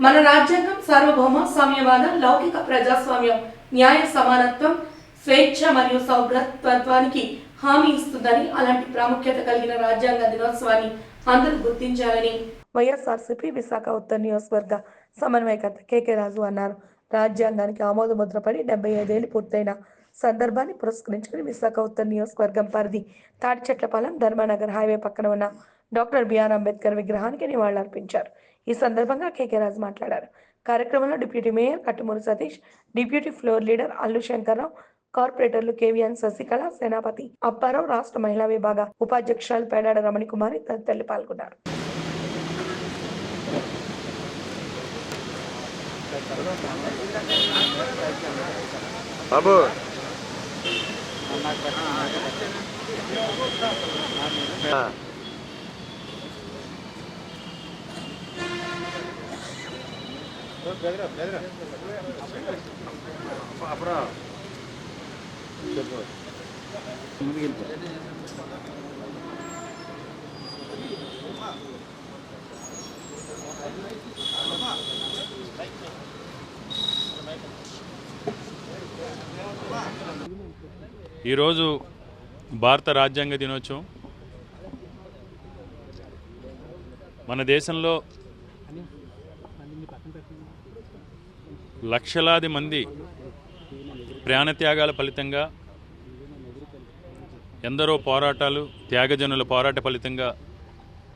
మన రాజ్యాంగం సార్వభౌమ సామ్యవాదం లౌకిక ప్రజాస్వామ్యం న్యాయ సమానత్వం స్వేచ్ఛ మరియు సౌభ్రతత్వానికి హామీ ఇస్తుందని అలాంటి ప్రాముఖ్యత కలిగిన రాజ్యాంగ దినోత్సవాన్ని అందరూ గుర్తించాలని వైఎస్ఆర్సీపీ విశాఖ ఉత్తర నియోజకవర్గ సమన్వయకర్త కేకే రాజు అన్నారు. రాజ్యాంగానికి ఆమోద ముద్రపడి డెబ్బై ఐదేళ్ళు పూర్తయిన సందర్భాన్ని పురస్కరించుకుని విశాఖ ఉత్తర నియోజకవర్గం పరిధి తాడిచెట్లపాలెం ధర్మనగర్ హైవే పక్కన ఉన్న డాక్టర్ బిఆర్ అంబేద్కర్ విగ్రహానికి నివాళులర్పించారు. ఈ సందర్భంగా కేకే రాజు మాట్లాడారు. కార్యక్రమంలో deputy mayor Kattumuri Satish deputy floor leader Allu Shankarrao కార్పొరేటర్లు కేవీఎన్ శశికళ సేనాపతి అప్పారావు రాష్ట్ర మహిళా విభాగ ఉపాధ్యక్షురాలు పేడాడ రమణికుమారి తదితరులు పాల్గొన్నారు. బాబు. ఈరోజు భారత రాజ్యాంగ దినోత్సవం. మన దేశంలో లక్షలాది మంది ప్రాణత్యాగాల ఫలితంగా ఎందరో పోరాటాలు త్యాగజనుల పోరాట ఫలితంగా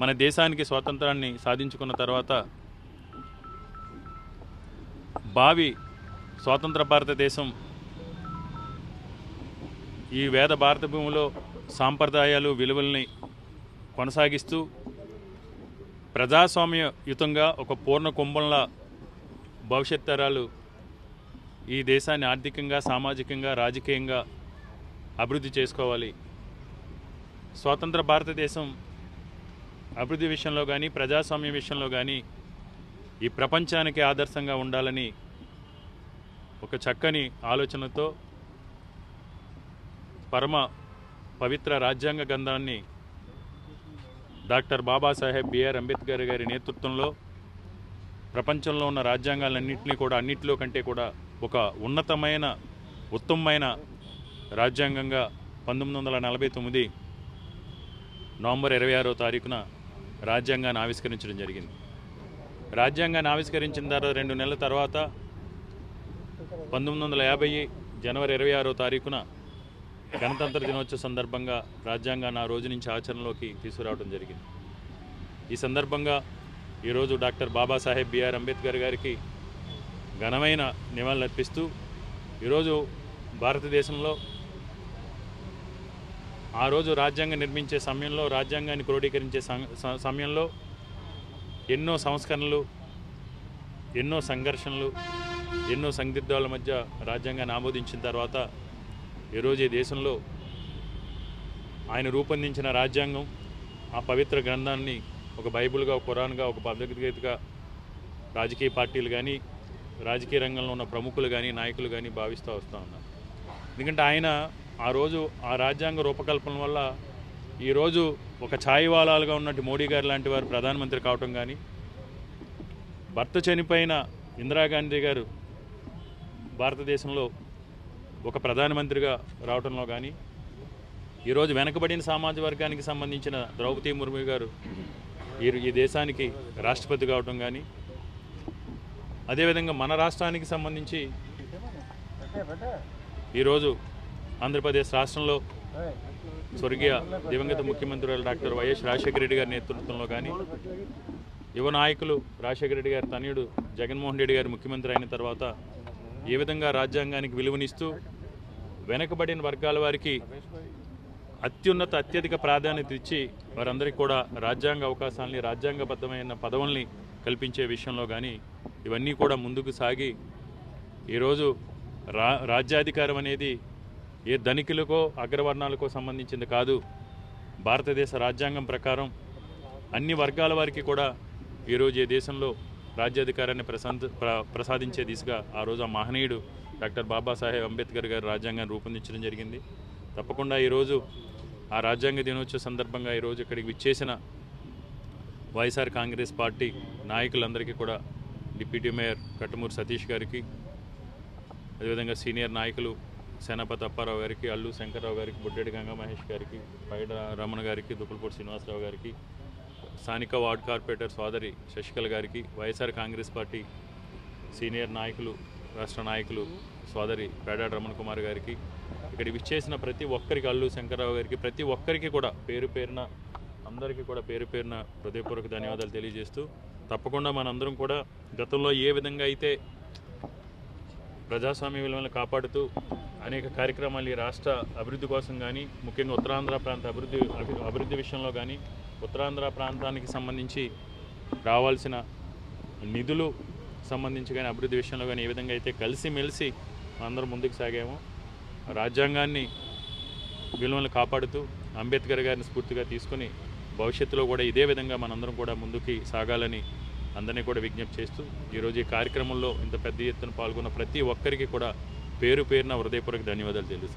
మన దేశానికి స్వాతంత్రాన్ని సాధించుకున్న తర్వాత భావి స్వాతంత్ర భారతదేశం ఈ వేద భారత భూమిలో సాంప్రదాయాలు విలువల్ని కొనసాగిస్తూ ప్రజాస్వామ్యయుతంగా ఒక పూర్ణ కుంభంలా భవిష్యత్ తరాలు ఈ దేశాన్ని ఆర్థికంగా సామాజికంగా రాజకీయంగా అభివృద్ధి చేసుకోవాలి. స్వతంత్ర భారతదేశం అభివృద్ధి విషయంలో కానీ ప్రజాస్వామ్య విషయంలో కానీ ఈ ప్రపంచానికి ఆదర్శంగా ఉండాలని ఒక చక్కని ఆలోచనతో పరమ పవిత్ర రాజ్యాంగ గ్రంథాన్ని డాక్టర్ బాబాసాహెబ్ బిఆర్ అంబేద్కర్ గారి నేతృత్వంలో ప్రపంచంలో ఉన్న రాజ్యాంగాలన్నింటినీ కూడా అన్నింటిలో కంటే కూడా ఒక ఉన్నతమైన ఉత్తమమైన రాజ్యాంగంగా పంతొమ్మిది వందల నలభై తొమ్మిది నవంబర్ ఇరవై ఆరో తారీఖున రాజ్యాంగాన్ని ఆవిష్కరించడం జరిగింది. రాజ్యాంగాన్ని ఆవిష్కరించిన తర్వాత రెండు నెలల తర్వాత పంతొమ్మిది వందల యాభై జనవరి ఇరవై ఆరో తారీఖున గణతంత్ర దినోత్సవ సందర్భంగా రాజ్యాంగాన్ని ఆ రోజు నుంచి ఆచరణలోకి తీసుకురావడం జరిగింది. ఈ సందర్భంగా ఈరోజు డాక్టర్ బాబాసాహెబ్ బిఆర్ అంబేద్కర్ గారికి ఘనమైన నివాళులర్పిస్తూ ఈరోజు భారతదేశంలో ఆ రోజు రాజ్యాంగం నిర్మించే సమయంలో రాజ్యాంగాన్ని క్రోడీకరించే సం- సమయంలో ఎన్నో సంస్కరణలు ఎన్నో సంఘర్షణలు ఎన్నో సందిగ్ధాల మధ్య రాజ్యాంగాన్ని ఆమోదించిన తర్వాత ఈరోజు ఈ దేశంలో ఆయన రూపొందించిన రాజ్యాంగం ఆ పవిత్ర గ్రంథాన్ని ఒక బైబిల్గా ఒక ఖురాన్గా ఒక భగవద్గీతగా రాజకీయ పార్టీలు కానీ రాజకీయ రంగంలో ఉన్న ప్రముఖులు కానీ నాయకులు కానీ భావిస్తూ వస్తూ ఉన్నారు. ఎందుకంటే ఆయన ఆ రోజు ఆ రాజ్యాంగ రూపకల్పన వల్ల ఈరోజు ఒక ఛాయివాలాలుగా ఉన్నట్టు మోడీ గారు లాంటి వారు ప్రధానమంత్రి కావటం కానీ భర్త చనిపోయిన ఇందిరాగాంధీ గారు భారతదేశంలో ఒక ప్రధానమంత్రిగా రావడంలో కానీ ఈరోజు వెనకబడిన సమాజ వర్గానికి సంబంధించిన ద్రౌపది ముర్ము గారు ఈ ఈ దేశానికి రాష్ట్రపతి కావటం కానీ అదేవిధంగా మన రాష్ట్రానికి సంబంధించి ఈరోజు ఆంధ్రప్రదేశ్ రాష్ట్రంలో స్వర్గీయ దివంగత ముఖ్యమంత్రి డాక్టర్ వైఎస్ రాజశేఖర రెడ్డి గారి నేతృత్వంలో కానీ యువ నాయకులు రాజశేఖర రెడ్డి గారి తనయుడు జగన్మోహన్ రెడ్డి గారు ముఖ్యమంత్రి అయిన తర్వాత ఏ విధంగా రాజ్యాంగానికి విలువనిస్తూ వెనకబడిన వర్గాల వారికి అత్యున్నత అత్యధిక ప్రాధాన్యత ఇచ్చి వారందరికీ కూడా రాజ్యాంగ అవకాశాలని రాజ్యాంగబద్ధమైన పదవుల్ని కల్పించే విషయంలో కానీ ఇవన్నీ కూడా ముందుకు సాగి ఈరోజు రా రాజ్యాధికారం అనేది ఏ ధనికులకో అగ్రవర్ణాలకో సంబంధించింది కాదు. భారతదేశ రాజ్యాంగం ప్రకారం అన్ని వర్గాల వారికి కూడా ఈరోజు ఈ దేశంలో రాజ్యాధికారాన్ని ప్రశాంత ప్ర ప్రసాదించే దిశగా ఆ రోజు ఆ మహనీయుడు డాక్టర్ బాబాసాహెబ్ అంబేద్కర్ గారు రాజ్యాంగాన్ని రూపొందించడం జరిగింది. తప్పకుండా ఈరోజు ఆ రాజ్యాంగ దినోత్సవ సందర్భంగా ఈరోజు ఇక్కడికి విచ్చేసిన వైఎస్ఆర్ కాంగ్రెస్ పార్టీ నాయకులందరికీ కూడా డిప్యూటీ మేయర్ కట్టమూరు సతీష్ గారికి అదేవిధంగా సీనియర్ నాయకులు సేనాపతి అప్పారావు గారికి అల్లు శంకర్రావు గారికి బుడ్డెడి గంగా మహేష్ గారికి పైడ రమణ గారికి దుప్పులపూడి శ్రీనివాసరావు గారికి స్థానిక వార్డ్ కార్పొరేటర్ సోదరి శశికళ గారికి వైఎస్ఆర్ కాంగ్రెస్ పార్టీ సీనియర్ నాయకులు రాష్ట్ర నాయకులు సోదరి పేడాడ రమణ కుమార్ గారికి ఇక్కడ విచ్చేసిన ప్రతి ఒక్కరికి అల్లు శంకర్రావు గారికి ప్రతి ఒక్కరికి కూడా పేరు పేరున అందరికీ కూడా పేరు పేరున హృదయపూర్వక ధన్యవాదాలు తెలియజేస్తూ తప్పకుండా మనందరం కూడా గతంలో ఏ విధంగా అయితే ప్రజాస్వామ్య విలువలను కాపాడుతూ అనేక కార్యక్రమాలు ఈ రాష్ట్ర అభివృద్ధి కోసం కానీ ముఖ్యంగా ఉత్తరాంధ్ర ప్రాంత అభివృద్ధి అభివృద్ధి విషయంలో కానీ ఉత్తరాంధ్ర ప్రాంతానికి సంబంధించి రావాల్సిన నిధులు సంబంధించి కానీ అభివృద్ధి విషయంలో కానీ ఏ విధంగా అయితే కలిసిమెలిసి అందరం ముందుకు సాగాము రాజ్యాంగాన్ని విలువలను కాపాడుతూ అంబేద్కర్ గారిని స్ఫూర్తిగా తీసుకొని భవిష్యత్తులో కూడా ఇదే విధంగా మనందరం కూడా ముందుకి సాగాలని అందరినీ కూడా విజ్ఞప్తి చేస్తూ ఈరోజు ఈ కార్యక్రమంలో ఇంత పెద్ద ఎత్తున పాల్గొన్న ప్రతి ఒక్కరికి కూడా పేరు పేరున హృదయపూర్వక ధన్యవాదాలు తెలుసు.